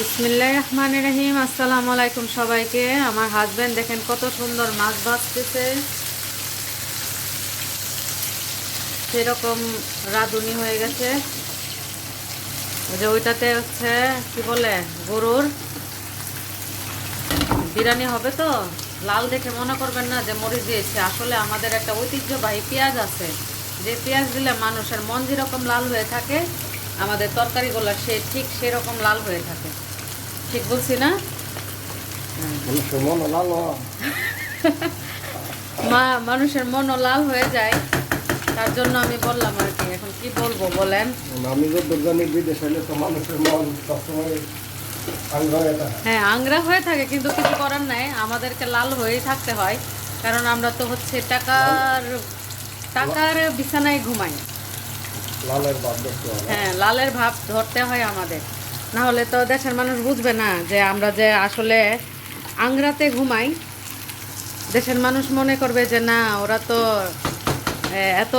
বিসমিল্লাহ রহমান রহিম। আসসালামু আলাইকুম সবাইকে। আমার হাজবেন্ড দেখেন কত সুন্দর মাছ ভাজতেছে। সেরকম রাঁধুনি হয়ে গেছে। যে ওইটাতে হচ্ছে, কি বলে, গরুর বিরিয়ানি হবে তো? লাল দেখে মনে করবেন না যে মরিচ দিয়েছে। আসলে আমাদের একটা ঐতিহ্যবাহী পেঁয়াজ আছে। যে পেঁয়াজ দিলে মানুষের মন যেরকম লাল হয়ে থাকে, আমাদের তরকারিগুলো সে ঠিক সেরকম লাল হয়ে থাকে। ঠিক বলছি না? মন মা মানুষের মনও লাল হয়ে যায়। তার জন্য আমি বললাম আর কি এখন কি বলব বলেন? আমি জানি বিদেশ হলে তো মানুষের মন সবসময় হ্যাঁ আংরা হয়ে থাকে কিন্তু কিছু করার নাই। আমাদেরকে লাল হয়েই থাকতে হয়। কারণ আমরা তো হচ্ছে টাকার টাকার বিছানায় ঘুমাই। লালের হবে। হ্যাঁ লালের ভাব ধরতে হয় আমাদের। না হলে তো দেশের মানুষ বুঝবে না যে আমরা যে আসলে আংরাতে ঘুমাই, দেশের মানুষ মনে করবে যে না, ওরা তো এত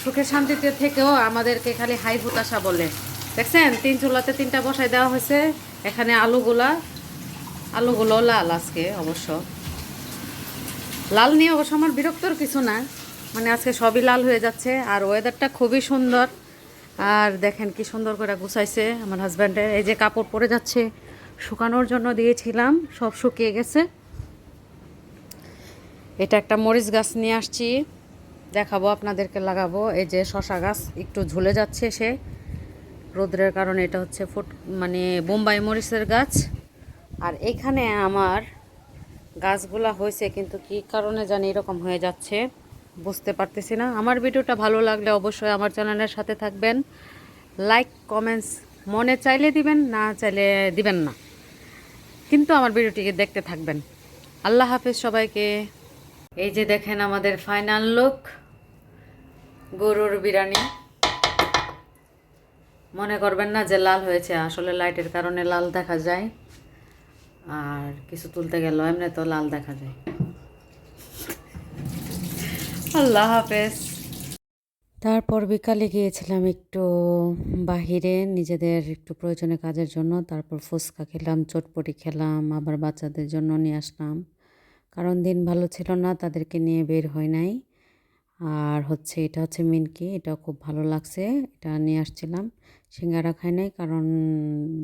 সুখে শান্তিতে থেকেও আমাদেরকে খালি হাই হুতাশা বলে। দেখছেন? তিন চুলাতে তিনটা বসাই দেওয়া হয়েছে। এখানে আলুগুলা, আলুগুলো লাল আজকে অবশ্য। লাল নিয়ে অবশ্য আমার বিরক্তর কিছু না। মানে আজকে সবই লাল হয়ে যাচ্ছে, আর ওয়েদারটা খুবই সুন্দর। আর দেখেন কি সুন্দর করে গুছাইছে আমার হাজব্যান্ডের এই যে কাপড় পরে যাচ্ছে, শুকানোর জন্য দিয়েছিলাম, সব শুকিয়ে গেছে। এটা একটা মরিচ গাছ নিয়ে আসছি, দেখাবো আপনাদেরকে, লাগাবো। এই যে শশা গাছ একটু ঝুলে যাচ্ছে সে। রোদ্রের কারণে এটা হচ্ছে ফুট মানে বোম্বাই মরিচের গাছ। আর এখানে আমার গাছগুলা হয়েছে, কিন্তু কি কারণে জানি এরকম হয়ে যাচ্ছে। বুঝতে পারতেছি না। আমার ভিডিওটা ভালো লাগলে অবশ্যই আমার চ্যানেলের সাথে থাকবেন। লাইক কমেন্টস মনে চাইলে দিবেন, না চাইলে দিবেন না। কিন্তু আমার ভিডিওটিকে দেখতে থাকবেন। আল্লাহ হাফেজ সবাইকে। এই যে দেখেন আমাদের ফাইনাল লুক গরুর বিরিয়ানি। মনে করবেন না যে লাল হয়েছে, আসলে লাইটের কারণে লাল দেখা যায়। আর কিছু তুলতে গেল এমনি তো লাল দেখা যায়। আল্লাহ হাফেজ। তারপর বিকালে গিয়েছিলাম একটু বাহিরে, নিজেদের একটু প্রয়োজনীয় কাজের জন্য। তারপর ফুচকা খেলাম, চটপটি খেলাম, আবার বাচ্চাদের জন্য নিয়ে আসলাম। কারণ দিন ভালো ছিল না, তাদেরকে নিয়ে বের হয় নাই। আর হচ্ছে, এটা হচ্ছে মিনকি এটা খুব ভালো লাগছে, এটা নিয়ে আসছিলাম। সিঙ্গারা খাই নাই, কারণ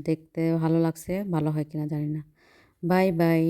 দেখতে ভালো লাগছে, ভালো হয় কিনা জানি না। Bye bye.